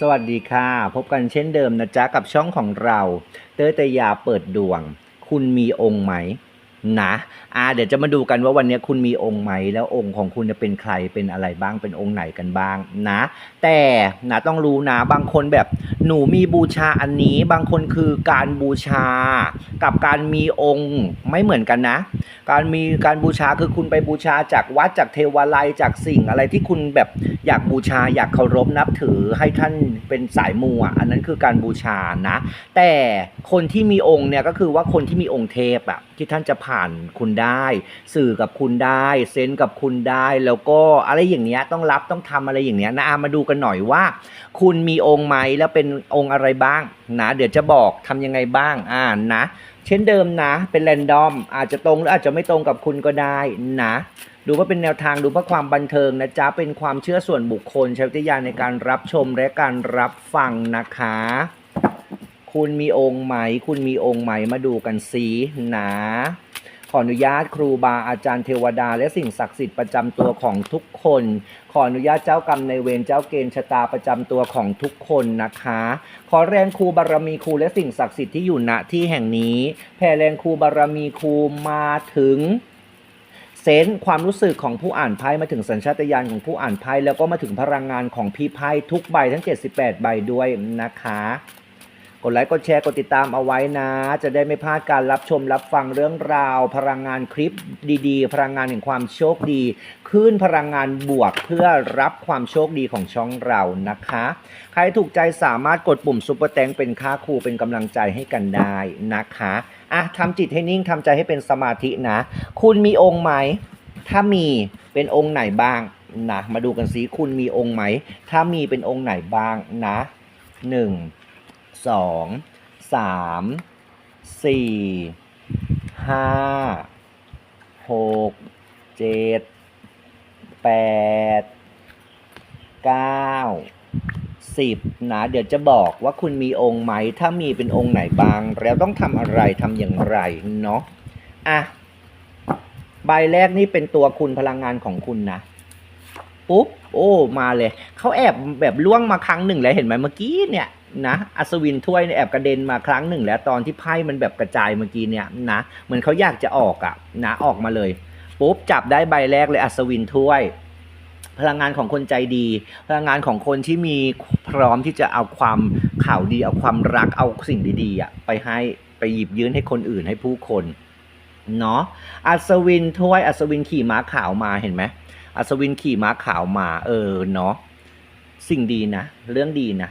สวัสดีค่ะ พบกันเช่นเดิมนะจ๊ะ กับช่องของเรา เตยเตยาเปิดดวง คุณมีองค์ไหม นะอ่าเดี๋ยวจะมาดูกันว่าวันนี้คุณมีองค์ไหม แล้วองค์ของคุณจะเป็นใครเป็นอะไรบ้างเป็นองค์ไหนกันบ้างนะ แต่นะต้องรู้นะบางคนแบบหนูมีบูชาอันนี้ บางคนคือการบูชา กับการมีองค์ไม่เหมือนกันนะ การมีการบูชาคือคุณไปบูชาจากวัดจากเทวาลัยจากสิ่งอะไรที่คุณแบบอยากบูชาอยากเคารพนับถือให้ท่านเป็นสายมูอะอันนั้นคือการบูชานะ แต่คนที่มีองค์เนี่ยก็คือว่าคนที่มีองค์เทพอะที่ท่านจะผ่านคุณได้ สื่อกับคุณได้เซนกับคุณได้ แล้วก็อะไรอย่างเงี้ยต้องรับต้องทำอะไรอย่างเงี้ยนะมาดูกันหน่อยว่า คุณมีองค์ไหมแล้วเป็นองค์อะไรบ้างนะเดี๋ยวจะบอกทำยังไงบ้างอ่านะ เช่นเดิมนะ เป็นแรนดอม อาจจะตรงหรืออาจจะไม่ตรงกับคุณก็ได้นะดูว่าเป็นแนวทางดูเพื่อความบันเทิงนะจ๊ะ เป็นความเชื่อส่วนบุคคลใช้วิจารณญาณในการรับชมและการรับฟังนะคะ คุณมีองค์ไหม คุณมีองค์ไหมมาดูกันสินะ ออนุญาตครูบาอาจารย์เทวดา และสิ่งศักดิ์สิทธิ์ประจำตัวของทุกคน ขออนุญาตเจ้ากรรมในเวรเจ้าเกณฑ์ชะตาประจำตัวของทุกคนนะคะ ขอแรงครูบารมีครูและสิ่งศักดิ์สิทธิ์ที่อยู่ณที่แห่งนี้ แผ่แรงครูบารมีครูมาถึงเซนส์ความรู้สึกของผู้อ่านไพ่มาถึงสัญชาตญาณของผู้อ่านไพ่แล้วก็มาถึงพลังงานของพี่ไพ่ทุกใบทั้ง 78 ใบด้วยนะคะ กดไลค์กดแชร์กดติดตามเอาไว้นะ จะได้ไม่พลาดการรับชมรับฟังเรื่องราว พลังงานคลิปดีๆ พลังงานแห่งความโชคดีขึ้นพลังงานบวกเพื่อรับความโชคดีของช่องเรานะคะ ใครถูกใจสามารถกดปุ่มซุปเปอร์แตงเป็นค่าครูเป็นกำลังใจให้กันได้นะคะอะทำจิตให้นิ่งทำใจให้เป็นสมาธินะ คุณมีองค์ไหม ถ้ามีเป็นองค์ไหนบ้างนะมาดูกันสิคุณมีองค์ไหม ถ้ามีเป็นองค์ไหนบ้างนะหนึ่ง สองสามสี่ห้าหกเจ็ดแปดเก้าสิบนะ เดี๋ยวจะบอกว่าคุณมีองค์ไหม ถ้ามีเป็นองค์ไหนบ้าง แล้วต้องทำอะไรทำอย่างไรเนาะอะใบแรกนี่เป็นตัวคุณพลังงานของคุณนะปุ๊บโอ้มาเลย เขาแอบแบบล่วงมาครั้งหนึ่งแล้วเห็นไหมเมื่อกี้เนี่ย นะอัศวินถ้วยเนี่ยแอบกระเด็นมาครั้งหนึ่งแล้วตอนที่ไพ่มันแบบกระจายเมื่อกี้เนี่ยนะเหมือนเขาอยากจะออกอะ่ะนะออกมาเลยปุ๊บจับได้ใบแรกเลยอัศวินถ้วย พลังงานของคนใจดี พลังงานของคนที่มีพร้อมที่จะเอาความข่าวดี เอาความรักเอาสิ่งดีๆอะไปให้ไปหยิบยื่นให้คนอื่นให้ผู้คนเนาะอัศวินถ้วยอัศวินขี่ม้าขาวมาเห็นไหมอัศวินขี่ม้าขาวมา เออเนาะสิ่งดีนะ เรื่องดีนะ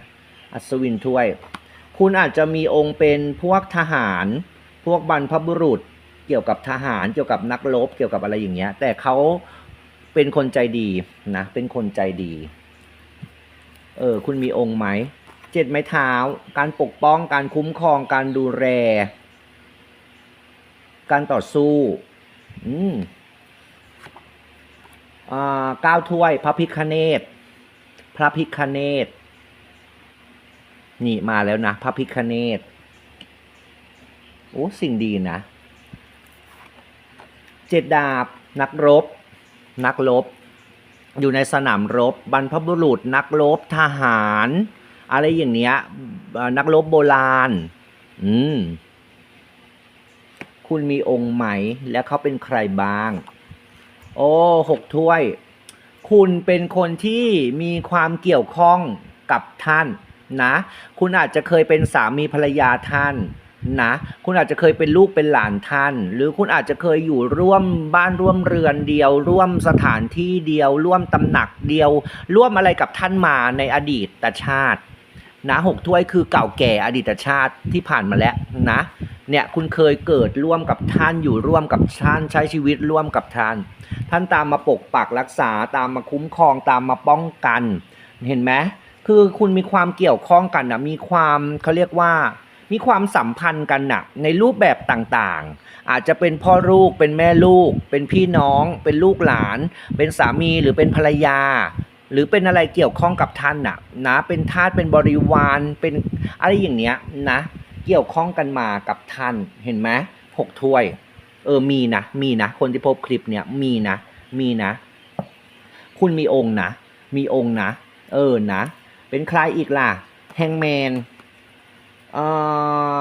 อัศวินถ้วย คุณอาจจะมีองค์เป็นพวกทหาร พวกบรรพบุรุษ เกี่ยวกับทหาร เกี่ยวกับนักรบ เกี่ยวกับอะไรอย่างเงี้ย แต่เขาเป็นคนใจดีนะ เป็นคนใจดี เออ คุณมีองค์ไหม เจ็ดไม้เท้า การปกป้อง การคุ้มครอง การดูแล การต่อสู้ อืมอ่าเก้าถ้วย พระพิคเนตพระพิคเนต นี่มาแล้วนะพระพิคเนตโอ้สิ่งดีนะ เจ็ดดาบ นักรบ นักรบ อยู่ในสนามรบ บรรพบุรุษ นักรบทหาร อะไรอย่างเนี้ย นักรบโบราณ อืม คุณมีองค์ไหม และเขาเป็นใครบ้าง โอ้หกถ้วย คุณเป็นคนที่มีความเกี่ยวข้องกับท่าน นะ คุณอาจจะเคยเป็นสามีภรรยาท่านนะคุณอาจจะเคยเป็นลูกเป็นหลานท่าน หรือคุณอาจจะเคยอยู่ร่วมบ้านร่วมเรือนเดียว ร่วมสถานที่เดียว ร่วมตำหนักเดียว ร่วมอะไรกับท่านมาในอดีตชาตินะหกถ้วยคือเก่าแก่อดีตชาติที่ผ่านมาแล้วนะเนี่ยคุณเคยเกิดร่วมกับท่านอยู่ร่วมกับท่านใช้ชีวิตร่วมกับท่าน ท่านตามมาปกปักรักษาตามมาคุ้มครองตามมาป้องกัน เห็นไหม คือคุณมีความเกี่ยวข้องกันนะมีความเขาเรียกว่า มีความสัมพันธ์กันนะในรูปแบบต่างๆ อาจจะเป็นพ่อลูกเป็นแม่ลูก เป็นพี่น้อง เป็นลูกหลาน เป็นสามีหรือเป็นภรรยา หรือเป็นอะไรเกี่ยวข้องกับท่านนะนะเป็นทาสเป็นบริวารเป็นอะไรอย่างเนี้ยนะ เกี่ยวข้องกันมากับท่านเห็นไหมหกถ้วย เออมีนะมีนะ คนที่พบคลิปเนี่ยมีนะ มีนะ คุณมีองค์นะ มีองค์นะ เออนะ เป็นใครอีกล่ะ แฮงแมนเอ่อ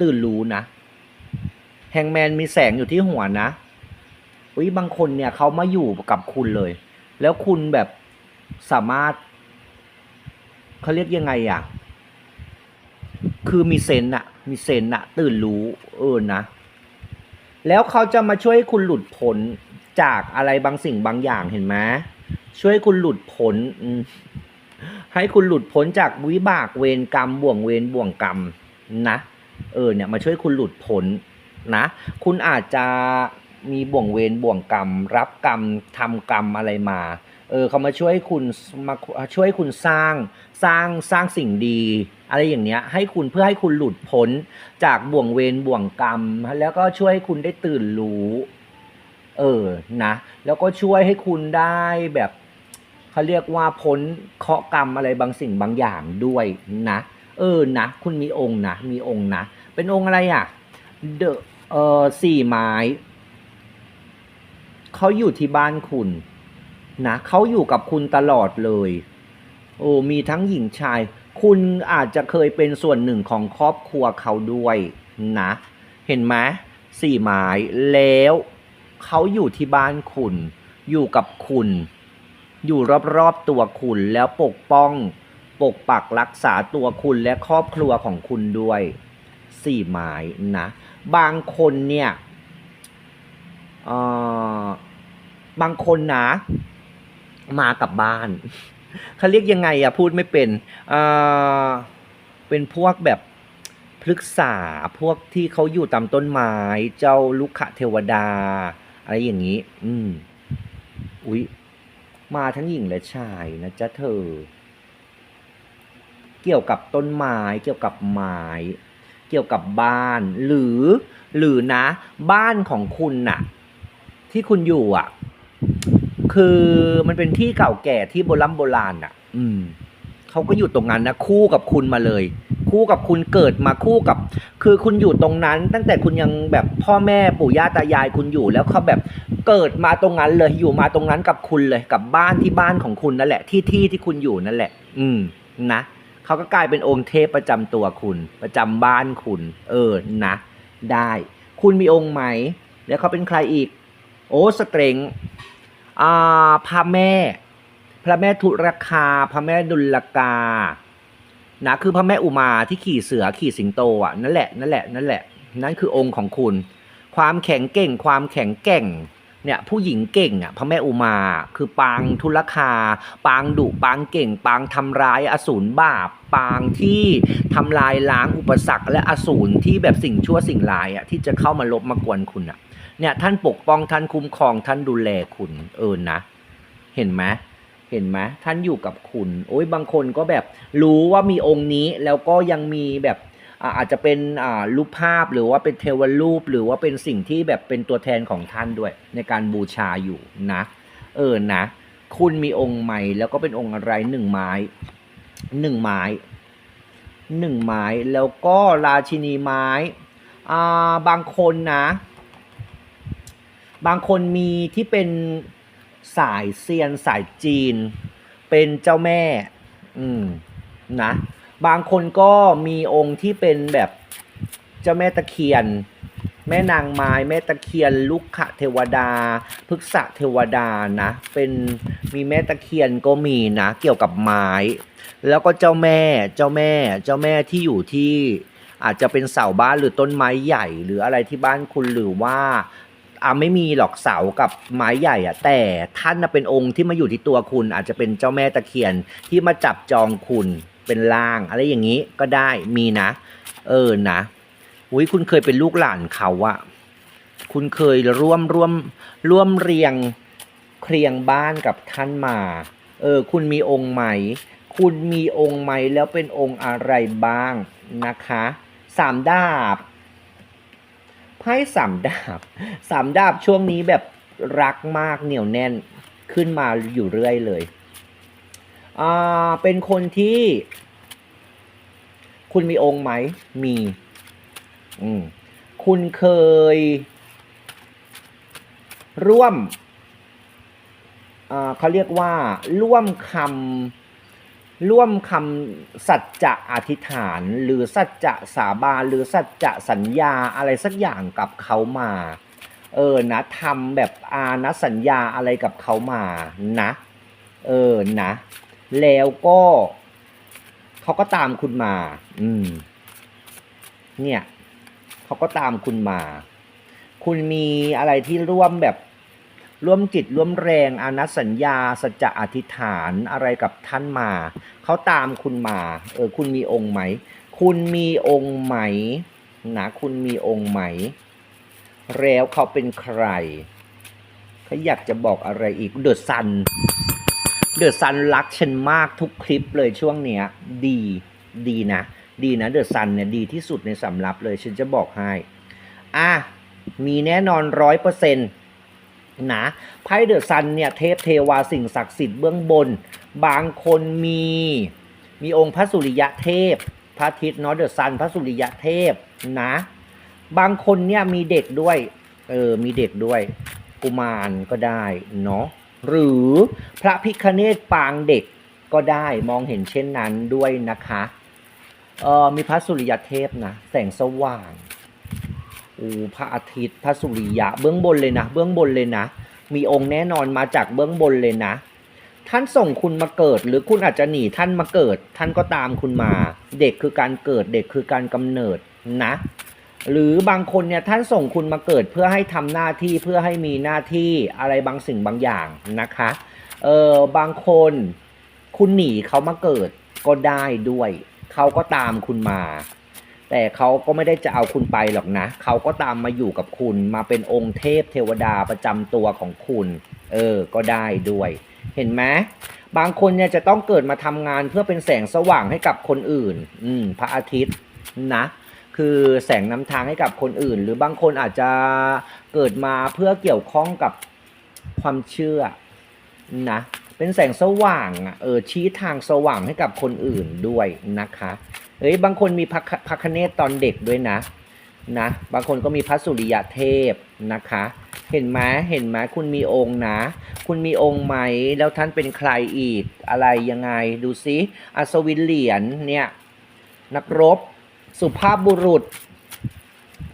ตื่นรู้นะ แฮงแมนมีแสงอยู่ที่หัวนะอุ้ยบางคนเนี่ยเขามาอยู่กับคุณเลย แล้วคุณแบบสามารถเขาเรียกยังไงอะ คือมีเซนอะมีเซนอะตื่นรู้เออนะ แล้วเขาจะมาช่วยให้คุณหลุดพ้นจากอะไรบางสิ่งบางอย่างเห็นไหมช่วยคุณหลุดพ้นอื ให้คุณหลุดพ้นจากวิบากเวรกรรมบ่วงเวรบ่วงกรรมนะเออเนี่ยมาช่วยคุณหลุดพ้นนะคุณอาจจะมีบ่วงเวรบ่วงกรรม รับกรรมทำกรรมอะไรมาเออเขามาช่วยคุณมาช่วยคุณสร้างสร้างสร้างสิ่งดี อะไรอย่างเนี้ยให้คุณเพื่อให้คุณหลุดพ้นจากบ่วงเวรบ่วงกรรม แล้วก็ช่วยให้คุณได้ตื่นรู้ เออนะ แล้วก็ช่วยให้คุณได้แบบ เขาเรียกว่าพ้นเคาะกรรมอะไรบางสิ่งบางอย่างด้วยนะ เออนะ คุณมีองค์นะ มีองค์นะ เป็นองค์อะไรอะเดอะเออสี่ไม้เขาอยู่ที่บ้านคุณนะเขาอยู่กับคุณตลอดเลย โอ้มีทั้งหญิงชาย คุณอาจจะเคยเป็นส่วนหนึ่งของครอบครัวเขาด้วยนะ เห็นไหมสี่ไม้แล้วเขาอยู่ที่บ้านคุณ อยู่กับคุณ อยู่รอบๆตัวคุณแล้วปกป้อง ปกปักรักษาตัวคุณและครอบครัวของคุณด้วยสี่ไม้นะ บางคนเนี่ยเอ่อบางคนนะ มากับบ้านเขาเรียกยังไงอะพูดไม่เป็นเออเป็นพวกแบบพฤกษาพวกที่เขาอยู่ตามต้นไม้เจ้าลุกขเทวดา อะไรอย่างนี้ อืมอุ๊ย มาทั้งหญิงและชายนะจ๊ะเธอ เกี่ยวกับต้นไม้เกี่ยวกับไม้เกี่ยวกับบ้าน หรือ หรือนะ บ้านของคุณน่ะ ที่คุณอยู่อะ คือมันเป็นที่เก่าแก่ที่โบราณโบราณอะ อืมเขาก็อยู่ตรงนั้นนะคู่กับคุณมาเลย คู่กับคุณเกิดมาคู่กับ คือคุณอยู่ตรงนั้น ตั้งแต่คุณยังแบบพ่อแม่ปู่ย่าตายายคุณอยู่แล้วเขาแบบ เกิดมาตรงนั้นเลยอยู่มาตรงนั้นกับคุณเลยกับบ้านที่บ้านของคุณนั่นแหละที่ที่ที่คุณอยู่นั่นแหละ อืมนะเขาก็กลายเป็นองค์เทพประจำตัวคุณ ประจำบ้านคุณ เออนะ ได้ คุณมีองค์ไหม แล้วเขาเป็นใครอีก โอ้สเตรงอ่าพระแม่ พระแม่ทุรคา พระแม่ดุลกานะคือพระแม่อุมาที่ขี่เสือขี่สิงโตอะนั่นแหละนั่นแหละนั่นแหละนั่นคือองค์ของคุณ ความแข็งเก่งความแข็งแกร่ง เนี่ยผู้หญิงเก่งอะพระแม่อุมาคือปางทุลคา ปางดุปางเก่ง ปางทำร้ายอสูรบาป ปางที่ทำลายล้างอุปสรรค และอสูรที่แบบสิ่งชั่วสิ่งร้ายอะที่จะเข้ามาลบมากวนคุณอะเนี่ยท่านปกป้องท่านคุ้มครองท่านดูแลคุณเออนะ เห็นไหมเห็นไหมท่านอยู่กับคุณ โอ้ยบางคนก็แบบรู้ว่ามีองค์นี้แล้วก็ยังมีแบบ อาจจะเป็นรูปภาพหรือว่าเป็นเทวรูป หรือว่าเป็นสิ่งที่แบบเป็นตัวแทนของท่านด้วยในการบูชาอยู่นะ เออนะ คุณมีองค์ใหม่แล้วก็เป็นองค์อะไรหนึ่งไม้หนึ่งไม้หนึ่งไม้แล้วก็ราชินีไม้อ่าบางคนนะ บางคนมีที่เป็นสายเซียนสายจีน เป็นเจ้าแม่ อืมนะ บางคนก็มีองค์ที่เป็นแบบเจ้าแม่ตะเคียน แม่นางไม้แม่ตะเคียน ลุกขะเทวดาพฤกษะเทวดานะ เป็นมีแม่ตะเคียนก็มีนะ เกี่ยวกับไม้ แล้วก็เจ้าแม่เจ้าแม่เจ้าแม่ที่อยู่ที่อาจจะเป็นเสาบ้านหรือต้นไม้ใหญ่ หรืออะไรที่บ้านคุณหรือว่าอ่าไม่มีหรอกเสากับไม้ใหญ่อะแต่ท่านเป็นองค์ที่มาอยู่ที่ตัวคุณอาจจะเป็นเจ้าแม่ตะเคียนที่มาจับจองคุณ เป็นล่าง อะไรอย่างนี้ก็ได้มีนะ เออนะอุ้ยคุณเคยเป็นลูกหลานเขาอะคุณเคยร่วมร่วมร่วมเรียงเครียงบ้านกับท่านมา เออ คุณมีองค์ไหม คุณมีองค์ไหมแล้วเป็นองค์อะไรบ้างนะคะสามดาบไพ่สามดาบสามดาบช่วงนี้แบบรักมากเหนียวแน่นขึ้นมาอยู่เรื่อยเลย อ่าเป็นคนที่ คุณมีองค์ไหม มี อืม คุณเคย ร่วมอ่าเขาเรียกว่า ร่วมคำร่วมคำสัจจะอธิษฐาน หรือสัจจะสาบานหรือสัจจะสัญญาอะไรสักอย่างกับเขามา เออนะทำแบบอานะสัญญาอะไรกับเขามานะ เออนะ แล้วก็เขาก็ตามคุณมา อืม เนี่ยเขาก็ตามคุณมา คุณมีอะไรที่ร่วมแบบร่วมจิตร่วมแรงอนัสัญญาสัจจะอธิษฐานอะไรกับท่านมา เขาตามคุณมา เออ คุณมีองค์ไหม คุณมีองค์ไหมนะคุณมีองค์ไหม แล้วเขาเป็นใครเขาอยากจะบอกอะไรอีกเดือะซัน เดอะซันรักฉันมากทุกคลิปเลยช่วงเนี้ย ดีดีนะ ดีนะเดอะซันเนี่ยดีที่สุดในสำรับเลยฉันจะบอกให้ อะ มีแน่นอนร้อยเปอร์เซ็นต์นะไพ่เดอะซันเนี่ยเทพเทวาสิ่งศักดิ์สิทธิ์เบื้องบน บางคนมี มีองค์พระสุริยะเทพ พระอาทิตย์เนาะเดอะซันพระสุริยะเทพนะ บางคนเนี่ยมีเด็กด้วย เออ มีเด็กด้วย กุมารก็ได้เนาะ หรือพระพิคเนตปางเด็กก็ได้มองเห็นเช่นนั้นด้วยนะคะเออมีพระสุริยเทพนะแสงสว่างโอ้พระอาทิตย์พระสุริยะเบื้องบนเลยนะ เบื้องบนเลยนะ มีองค์แน่นอนมาจากเบื้องบนเลยนะ ท่านส่งคุณมาเกิด หรือคุณอาจจะหนีท่านมาเกิด ท่านก็ตามคุณมา เด็กคือการเกิดเด็กคือการกำเนิดนะ หรือบางคนเนี่ยท่านส่งคุณมาเกิดเพื่อให้ทำหน้าที่เพื่อให้มีหน้าที่อะไรบางสิ่งบางอย่างนะคะเออบางคนคุณหนีเขามาเกิดก็ได้ด้วย เขาก็ตามคุณมา แต่เขาก็ไม่ได้จะเอาคุณไปหรอกนะ เขาก็ตามมาอยู่กับคุณมาเป็นองค์เทพเทวดาประจำตัวของคุณ เออ ก็ได้ด้วย เห็นไหมบางคนเนี่ยจะต้องเกิดมาทำงานเพื่อเป็นแสงสว่างให้กับคนอื่น อืมพระอาทิตย์นะ คือแสงนำทางให้กับคนอื่น หรือบางคนอาจจะเกิดมาเพื่อเกี่ยวข้องกับความเชื่อนะเป็นแสงสว่างเออชี้ทางสว่างให้กับคนอื่นด้วยนะคะเอ้ยบางคนมีพระพระคเนศตอนเด็กด้วยนะนะบางคนก็มีพระสุริยเทพนะคะ เห็นไหมเห็นไหมคุณมีองค์นะ คุณมีองค์ไหมแล้วท่านเป็นใครอีกอะไรยังไงดูซิอัศวินเหรียญเนี่ยนักรบ สุภาพบุรุษ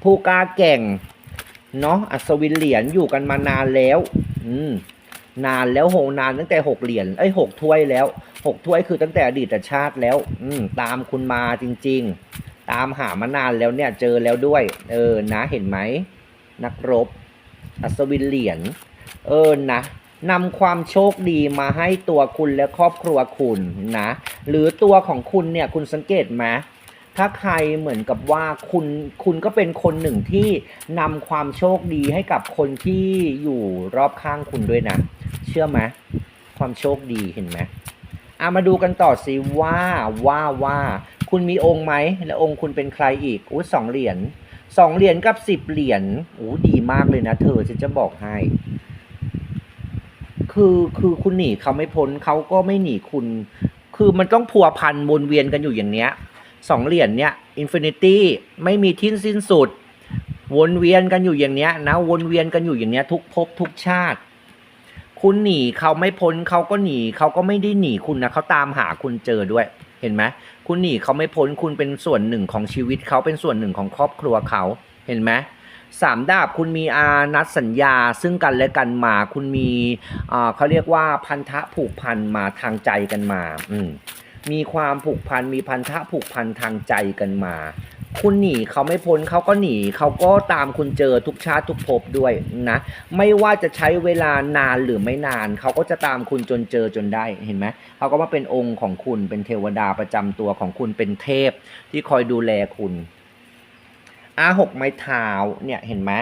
ผู้กล้าแก่ง เนาะอัศวินเหรียญอยู่กันมานานแล้ว อืม นานแล้วโหนานตั้งแต่หกเหรียญเอ้ยหกถ้วยแล้วหกถ้วยคือตั้งแต่อดีตชาติแล้ว อืม ตามคุณมาจริง ๆ ตามหามานานแล้วเนี่ย เจอแล้วด้วย เออ นะเห็นไหมนักรบ อัศวินเหรียญ เออนะนำความโชคดีมาให้ตัวคุณและครอบครัวคุณนะ หรือตัวของคุณเนี่ยคุณสังเกตไหม ถ้าใครเหมือนกับว่าคุณคุณก็เป็นคนหนึ่งที่นำความโชคดีให้กับคนที่อยู่รอบข้างคุณด้วยนะ เชื่อไหมความโชคดีเห็นไหมอะมาดูกันต่อสิว่าว่าว่าคุณมีองค์ไหมและองค์คุณเป็นใครอีกอู้สองเหรียญสองเหรียญกับสิบเหรียญอู้ดีมากเลยนะ เธอฉันจะบอกให้ คือคือคุณหนีเขาไม่พ้นเขาก็ไม่หนีคุณ คือมันต้องพัวพันวนเวียนกันอยู่อย่างเนี้ย สองเหรียญเนี่ยอินฟินิตี้ไม่มีที่สิ้นสุด วนเวียนกันอยู่อย่างเนี้ยนะวนเวียนกันอยู่อย่างเนี้ยทุกภพทุกชาติ คุณหนีเขาไม่พ้นเขาก็หนีเขาก็ไม่ได้หนีคุณนะเขาตามหาคุณเจอด้วยเห็นไหมคุณหนีเขาไม่พ้นคุณเป็นส่วนหนึ่งของชีวิตเขาเป็นส่วนหนึ่งของครอบครัวเขาเห็นไหมสามดาบคุณมีอานัดสัญญาซึ่งกันและกันมาคุณมีเขาเรียกว่าพันธะผูกพันมาทางใจกันมา อืม มีความผูกพันมีพันธะผูกพันทางใจกันมา คุณหนีเขาไม่พ้นเขาก็หนีเขาก็ตามคุณเจอทุกชาติทุกภพด้วยนะ ไม่ว่าจะใช้เวลานานหรือไม่นานเขาก็จะตามคุณจนเจอจนได้เห็นไหมเขาก็มาเป็นองค์ของคุณเป็นเทวดาประจำตัวของคุณเป็นเทพ ที่คอยดูแลคุณอาหกไม้เท้าเนี่ยเห็นไหม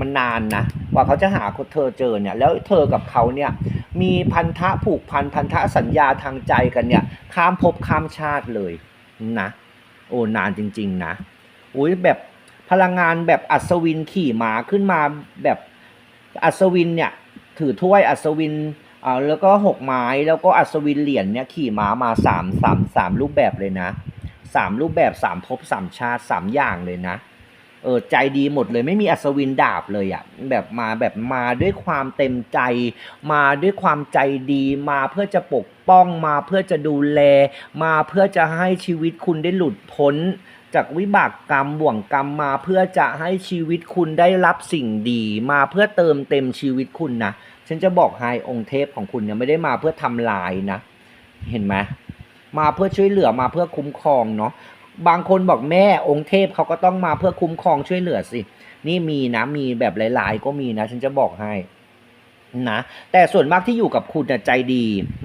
มันนานนะกว่าเขาจะหาคนเธอเจอเนี่ย แล้วเธอกับเขาเนี่ย มีพันธะผูกพันพันธะสัญญาทางใจกันเนี่ยข้ามภพข้ามชาติเลยนะโอ้นานจริง ๆ นะอุ้ยแบบพลังงานแบบอัศวินขี่ม้าขึ้นมาแบบอัศวินเนี่ยถือถ้วยอัศวินอ่าแล้วก็หกไม้แล้วก็อัศวินเหรียญเนี่ยขี่ม้ามาสามสามสามรูปแบบเลยนะสามรูปแบบสามภพสามชาติสามอย่างเลยนะ เออใจดีหมดเลยไม่มีอัศวินดาบเลยอะแบบมาแบบมาด้วยความเต็มใจ มาด้วยความใจดีมาเพื่อจะปกป้องมาเพื่อจะดูแล มาเพื่อจะให้ชีวิตคุณได้หลุดพ้น จากวิบากกรรมบ่วงกรรมมาเพื่อจะให้ชีวิตคุณได้รับสิ่งดี มาเพื่อเติมเต็มชีวิตคุณนะฉันจะบอกให้องค์เทพของคุณเนี่ยไม่ได้มาเพื่อทำลายนะ เห็นไหมมาเพื่อช่วยเหลือมาเพื่อคุ้มครองเนาะ บางคนบอกแม่องค์เทพเขาก็ต้องมาเพื่อคุ้มครองช่วยเหลือสิ นี่มีนะมีแบบหลาย ๆ ก็มีนะ ฉันจะบอกให้นะแต่ส่วนมากที่อยู่กับคุณนะใจดี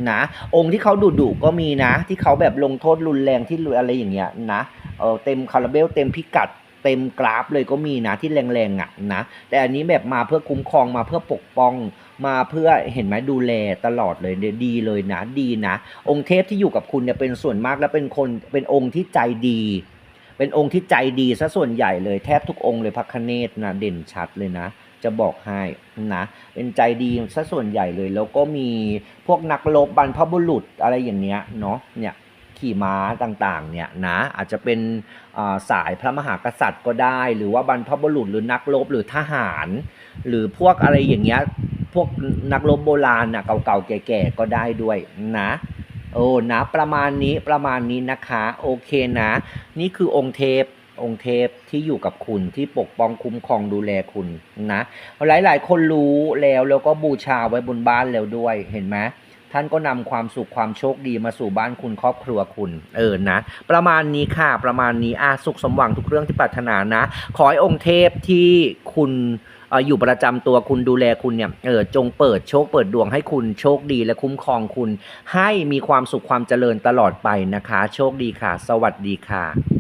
นะ องค์ที่เขาดุดุก็มีนะ ที่เขาแบบลงโทษรุนแรงที่อะไรอย่างเงี้ยนะเออเต็มคาราเบลเต็มพิกัดเต็มกราฟเลยก็มีนะที่แรงๆอะนะแต่อันนี้แบบมาเพื่อคุ้มครองมาเพื่อปกป้อง มาเพื่อเห็นไหมดูแลตลอดเลยดีเลยนะดีนะ องค์เทพที่อยู่กับคุณเนี่ยเป็นส่วนมากและเป็นคนเป็นองค์ที่ใจดี เป็นองค์ที่ใจดีซะส่วนใหญ่เลยแทบทุกองค์เลยพระคเนศนะเด่นชัดเลยนะ จะบอกให้นะเป็นใจดีซะส่วนใหญ่เลย แล้วก็มีพวกนักรบบรรพบุรุษอะไรอย่างเนี้ยเนาะเนี่ยขี่ม้าต่างๆเนี่ยนะอาจจะเป็นสายพระมหากษัตริย์ก็ได้ หรือว่าบรรพบุรุษหรือนักรบหรือทหาร หรือพวกอะไรอย่างเงี้ย พวกนักรบโบราณนะเก่าๆ แก่ๆ ก็ได้ด้วยนะโอ้นะประมาณนี้ประมาณนี้นะคะโอเคนะ นี่คือองค์เทพองค์เทพที่อยู่กับคุณที่ปกป้องคุ้มครองดูแลคุณนะ หลายๆ คนรู้แล้วแล้วก็บูชาไว้บนบ้านแล้วด้วยเห็นไหมท่านก็นำความสุขความโชคดีมาสู่บ้านคุณครอบครัวคุณ เออนะ ประมาณนี้ค่ะประมาณนี้อาสุขสมหวังทุกเรื่องที่ปรารถนานะ ขอให้องค์เทพที่คุณ อยู่ประจำตัวคุณดูแลคุณเนี่ยเออจงเปิดโชคเปิดดวงให้คุณโชคดีและคุ้มครองคุณ ให้มีความสุขความเจริญตลอดไปนะคะ โชคดีค่ะ สวัสดีค่ะ